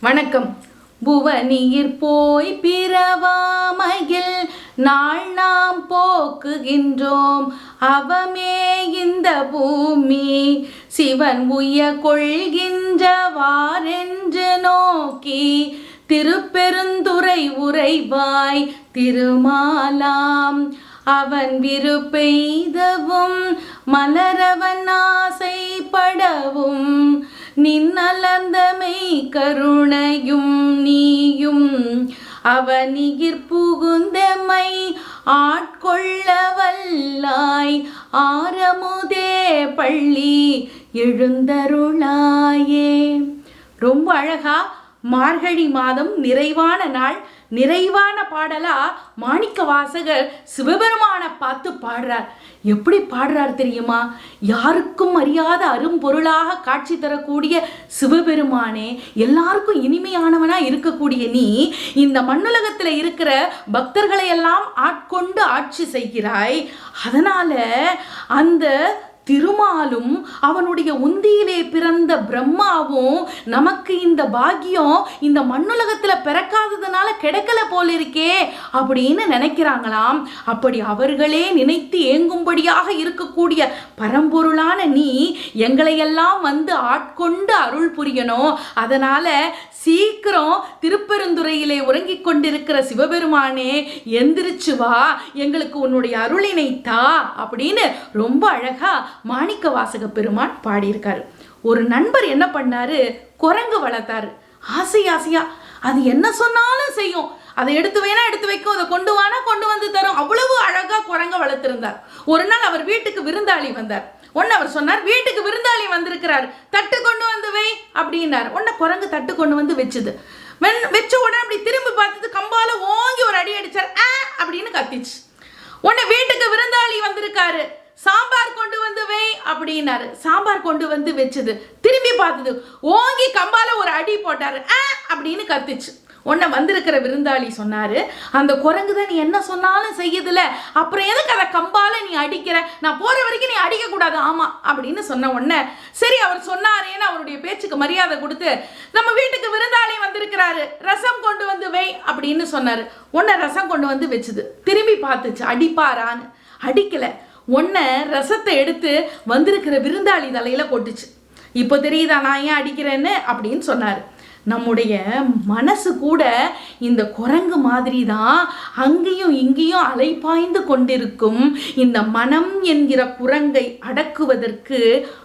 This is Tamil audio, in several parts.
வணக்கம். புவனியிற் போய் பிறவாமையில் நாள் நாம் போக்குகின்றோம். அவமே இந்த பூமி சிவன் உய கொள்கின்றவாரென்று நோக்கி திருப்பெருந்துறை உரைவாய் திருமாலாம். அவன் விருப்பெய்தவும் மலரவன் ஆசைப்படவும் நின்னலந்தமை கருணையும் நீயும் அவனியிற் புகுந்தமை ஆட்கொள்ள வல்லாய் ஆரமுதே பள்ளி எழுந்தருளாயே. ரொம்ப அழகா மார்கழி மாதம் நிறைவான நாள் நிறைவான பாடலா மாணிக்க வாசகர் சிவபெருமானை பார்த்து பாடுறார். எப்படி பாடுறார் தெரியுமா? யாருக்கும் அறியாத அரும்பொருளாக காட்சி தரக்கூடிய சிவபெருமானே எல்லாருக்கும் இனிமையானவனா இருக்கக்கூடிய நீ இந்த மண்ணுலகத்தில் இருக்கிற பக்தர்களை எல்லாம் ஆட்கொண்டு ஆட்சி செய்கிறாய். அதனால அந்த திருமாலும் அவனுடைய உந்தியிலே பிறந்த பிரம்மாவும் நமக்கு இந்த பாக்கியம் இந்த மண்ணுலகத்தில் பிறக்காததுனால கிடைக்கல போல இருக்கே அப்படின்னு நினைக்கிறாங்களாம். அப்படி அவர்களே நினைத்து ஏங்கும்படியாக இருக்கக்கூடிய பரம்பொருளான நீ எங்களையெல்லாம் வந்து ஆட்கொண்டு அருள் புரியணும் அதனால சீக்கிரம் திருப்பெருந்துறையிலே உறங்கிக் கொண்டிருக்கிற சிவபெருமானே எந்திரிச்சு வா எங்களுக்கு உன்னுடைய அருளினை தா அப்படின்னு ரொம்ப அழகா மாணிக்க வாசக பெருமான் பாடியிருக்காரு. ஒரு நண்பர் என்ன பண்ணாரு? குரங்கு வளர்த்தாரு. ஆசை ஆசையா அது என்ன சொன்னாலும் செய்யும். அதை எடுத்து வேணா எடுத்து வைக்கும். அதை கொண்டு வானா கொண்டு வந்து தரும். அவ்வளவு அழகா குரங்க வளர்த்திருந்தார். ஒரு நாள் அவர் வீட்டுக்கு விருந்தாளி வந்தார். ஒன்னு அவர் சொன்னார் வீட்டுக்கு விருந்தாளி வந்திருக்கிறார். தட்டு கொண்டு வந்து வை அப்படின்னார். உடனே குரங்கு தட்டு கொண்டு வந்து வச்சுது. வென் வச்ச உடனே அப்படி திரும்பி பார்த்தது கம்பால ஓங்கி ஒரு அடி அடிச்சார். ஆ அப்படின்னு கத்திச்சு. உன்னை வீட்டுக்கு விருந்தாளி வந்திருக்காரு. சாம்பார் கொண்டு வந்து வை அப்படின்னாரு. சாம்பார் கொண்டு வந்து வச்சது. திரும்பி பார்த்தது ஓங்கி கம்பால ஒரு அடி போட்டாரு. ஆ அப்படின்னு கத்துச்சு. உன்னை வந்திருக்கிற விருந்தாளி சொன்னாரு அந்த குரங்கு தான் நீ என்ன சொன்னாலும் செய்யுதுல அப்புறம் எதுக்கு அதை கம்பால நீ அடிக்கிற? நான் போற வரைக்கும் நீ அடிக்க கூடாது ஆமா அப்படின்னு சொன்ன உடனே சரி அவர் சொன்னாரேன்னு அவருடைய பேச்சுக்கு மரியாதை கொடுத்து நம்ம வீட்டுக்கு விருந்தாளி வந்திருக்கிறாரு. ரசம் கொண்டு வந்து வை அப்படின்னு சொன்னாரு. உன்னை ரசம் கொண்டு வந்து வச்சுது. திரும்பி பார்த்துச்சு அடிப்பாரான்னு. அடிக்கலை. உன்னை ரசத்தை எடுத்து வந்திருக்கிற விருந்தாளி தலையில் கொட்டுச்சு இப்போ தெரியுதா நான் ஏன் அடிக்கிறேன்னு? அப்படின்னு சொன்னார். நம்முடைய மனசு கூட இந்த குரங்கு மாதிரி தான் அங்கேயும் இங்கேயும் அலைப்பாய்ந்து கொண்டிருக்கும். இந்த மனம் என்கிற குரங்கை அடக்குவதற்கு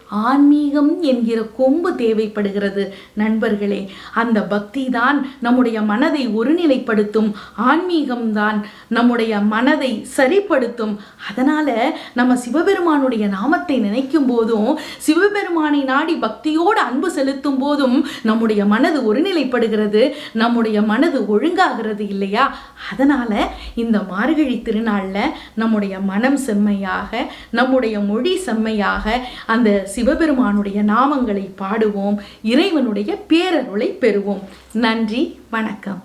ஆன்மீகம் என்கிற கொம்பு தேவைப்படுகிறது. நண்பர்களே அந்த பக்தி தான் நம்முடைய மனதை ஒருநிலைப்படுத்தும். ஆன்மீகம்தான் நம்முடைய மனதை சரிப்படுத்தும். அதனால நம்ம சிவபெருமானுடைய நாமத்தை நினைக்கும் போதும் சிவபெருமானை நாடி பக்தியோடு அன்பு செலுத்தும் போதும் நம்முடைய மனது ஒருநிலைப்படுகிறது. நம்முடைய மனது ஒழுங்காகிறது இல்லையா? அதனால இந்த மார்கழி திருநாள்ல நம்முடைய மனம் செம்மையாக நம்முடைய மொழி செம்மையாக அந்த சிவபெருமானுடைய நாமங்களை பாடுவோம் இறைவனுடைய பேரருளை பெறுவோம். நன்றி வணக்கம்.